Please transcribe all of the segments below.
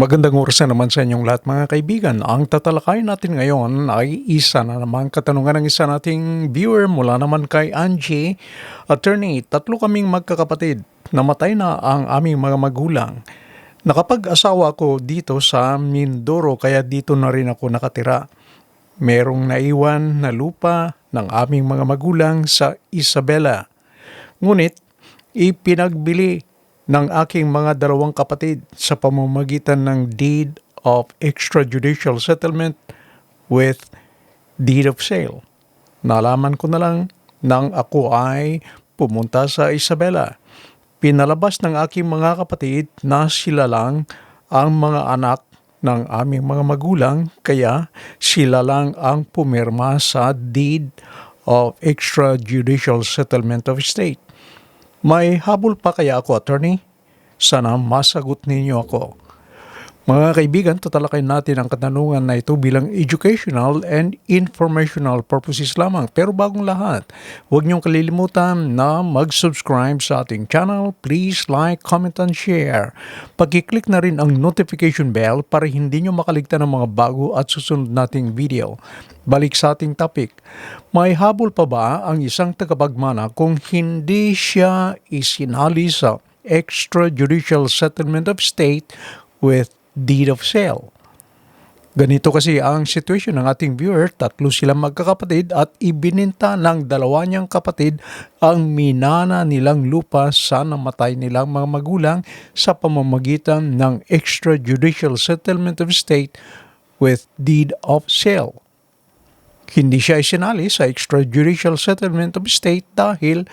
Magandang oras na naman sa inyong lahat mga kaibigan. Ang tatalakayin natin ngayon ay isa na naman katanungan ng isa nating viewer mula naman kay Angie. Attorney, tatlo kaming magkakapatid. Namatay na ang aming mga magulang. Nakapag-asawa ako dito sa Mindoro kaya dito na rin ako nakatira. Merong naiwan na lupa ng aming mga magulang sa Isabela. Ngunit, ipinagbili ng aking mga dalawang kapatid sa pamamagitan ng deed of extrajudicial settlement with deed of sale. Nalaman ko na lang nang ako ay pumunta sa Isabela. Pinalabas ng aking mga kapatid na sila lang ang mga anak ng aming mga magulang kaya sila lang ang pumirma sa deed of extrajudicial settlement of estate. May habol pa kaya ako, attorney? Sana masagot ninyo ako. Mga kaibigan, tatalakayin natin ang katanungan na ito bilang educational and informational purposes lamang. Pero bagong lahat, huwag niyong kalilimutan na mag-subscribe sa ating channel. Please like, comment, and share. Pag-click na rin ang notification bell para hindi niyo makaligtan ng mga bago at susunod nating video. Balik sa ating topic. May habol pa ba ang isang tagapagmana kung hindi siya isinali sa extrajudicial settlement of state with deed of sale? Ganito kasi ang sitwasyon ng ating viewer, tatlo silang magkakapatid at ibininta ng dalawa niyang kapatid ang minana nilang lupa sa namatay nilang mga magulang sa pamamagitan ng extrajudicial settlement of state with deed of sale. Hindi siya isinali sa extrajudicial settlement of state dahil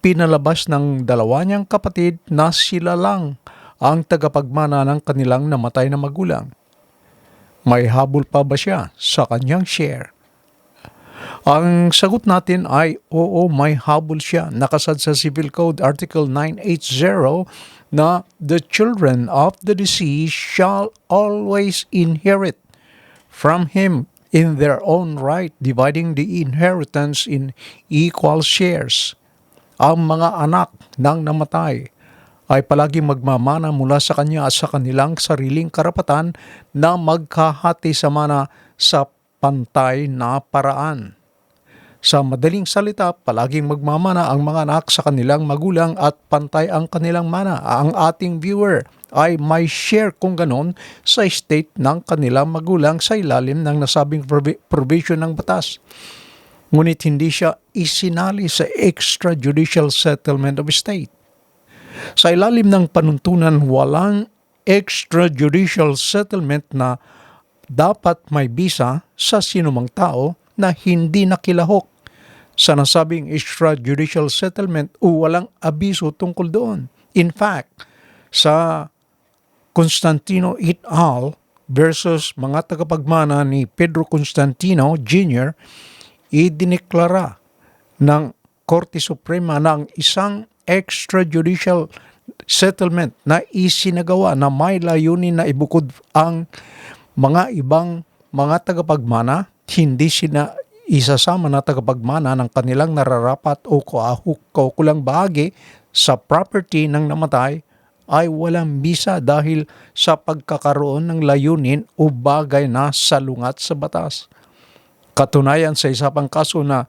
pinalabas ng dalawa niyang kapatid na sila lang ang tagapagmana ng kanilang namatay na magulang. May habol pa ba siya sa kanyang share? Ang sagot natin ay oo, may habol siya. Nakasad sa Civil Code Article 980 na the children of the deceased shall always inherit from him in their own right, dividing the inheritance in equal shares. Ang mga anak ng namatay ay palaging magmamana mula sa kanya at sa kanilang sariling karapatan na magkahati sa mana sa pantay na paraan. Sa madaling salita, palaging magmamana ang mga anak sa kanilang magulang at pantay ang kanilang mana. Ang ating viewer ay may share kung ganon sa estate ng kanilang magulang sa ilalim ng nasabing provi- provision ng batas. Ngunit hindi siya isinali sa extrajudicial settlement of estate. Sa ilalim ng panuntunan, walang extrajudicial settlement na dapat may bisa sa sinumang tao na hindi nakilahok sa nasabing extrajudicial settlement o walang abiso tungkol doon. In fact, sa Constantino et al. versus mga tagapagmana ni Pedro Constantino Jr., idineklara ng Korte Suprema na ang isang extrajudicial settlement na isinagawa na may layunin na ibukod ang mga ibang mga tagapagmana, hindi sina isasama na tagapagmana ng kanilang nararapat o kaukulang bahagi sa property ng namatay ay walang bisa dahil sa pagkakaroon ng layunin o bagay na salungat sa batas. Katunayan sa isa pang kaso na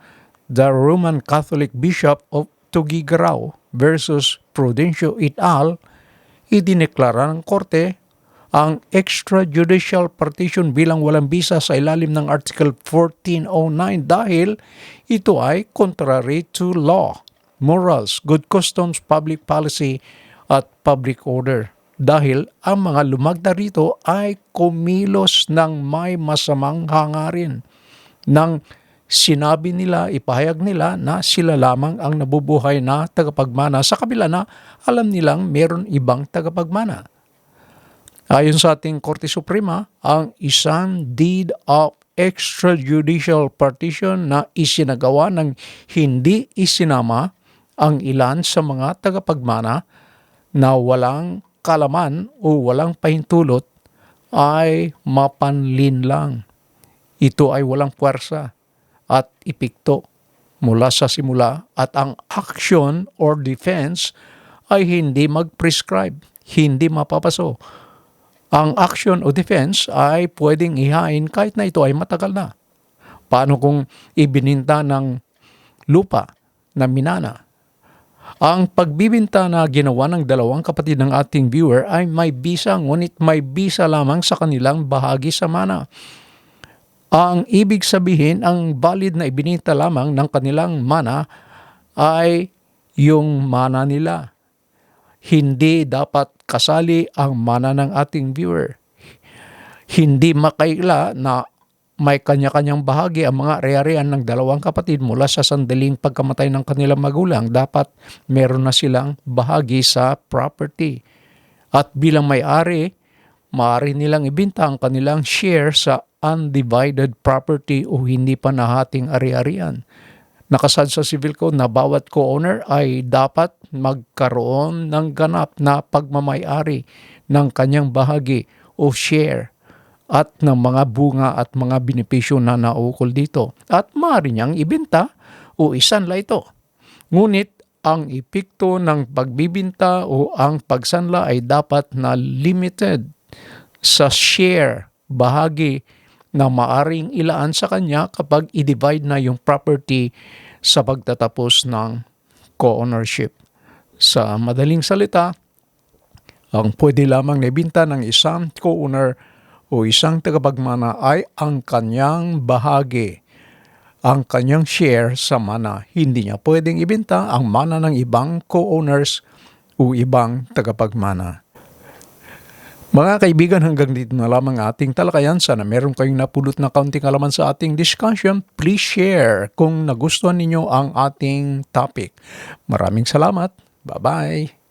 the Roman Catholic Bishop of Tugigarao versus Prudencio et al., idineklara ng korte ang extrajudicial partition bilang walang bisa sa ilalim ng Article 1409 dahil ito ay contrary to law, morals, good customs, public policy, at public order. Dahil ang mga lumagda rito ay kumilos ng may masamang hangarin nang sinabi nila, ipahayag nila na sila lamang ang nabubuhay na tagapagmana sa kabila na alam nilang meron ibang tagapagmana. Ayon sa ating Korte Suprema, ang isang deed of extrajudicial partition na isinagawa ng hindi isinama ang ilan sa mga tagapagmana na walang kalaman o walang pahintulot ay mapanlin lang. Ito ay walang puwersa at ipikto mula sa simula at ang action or defense ay hindi mag-prescribe, hindi mapapaso ang action o defense ay pwedeng ihain kahit na ito ay matagal na. Paano kung ibininta ng lupa na minana? Ang pagbibinta na ginawa ng dalawang kapatid ng ating viewer ay may bisa ngunit may bisa lamang sa kanilang bahagi sa mana. Ang ibig sabihin, ang valid na ibinita lamang ng kanilang mana ay yung mana nila. Hindi dapat kasali ang mana ng ating viewer. Hindi makaila na may kanya-kanyang bahagi ang mga ari-arian ng dalawang kapatid mula sa sandaling pagkamatay ng kanilang magulang. Dapat meron na silang bahagi sa property. At bilang may-ari, maaari nilang ibinta ang kanilang share sa undivided property o hindi pa nahating ari-arian. Nakasad sa civil code na bawat co-owner ay dapat magkaroon ng ganap na pagmamayari ng kanyang bahagi o share at ng mga bunga at mga benepisyo na naukol dito. At maaari niyang ibenta o isanla ito. Ngunit ang epekto ng pagbibinta o ang pagsanla ay dapat na limited sa share, bahagi na maaring ilaan sa kanya kapag i-divide na yung property sa pagtatapos ng co-ownership. Sa madaling salita, ang pwede lamang naibinta ng isang co-owner o isang tagapagmana ay ang kanyang bahagi, ang kanyang share sa mana. Hindi niya pwedeng ibenta ang mana ng ibang co-owners o ibang tagapagmana. Mga kaibigan, hanggang dito na lamang ating talakayan. Sana meron kayong napulot na kaunting alaman sa ating discussion. Please share kung nagustuhan ninyo ang ating topic. Maraming salamat. Bye-bye.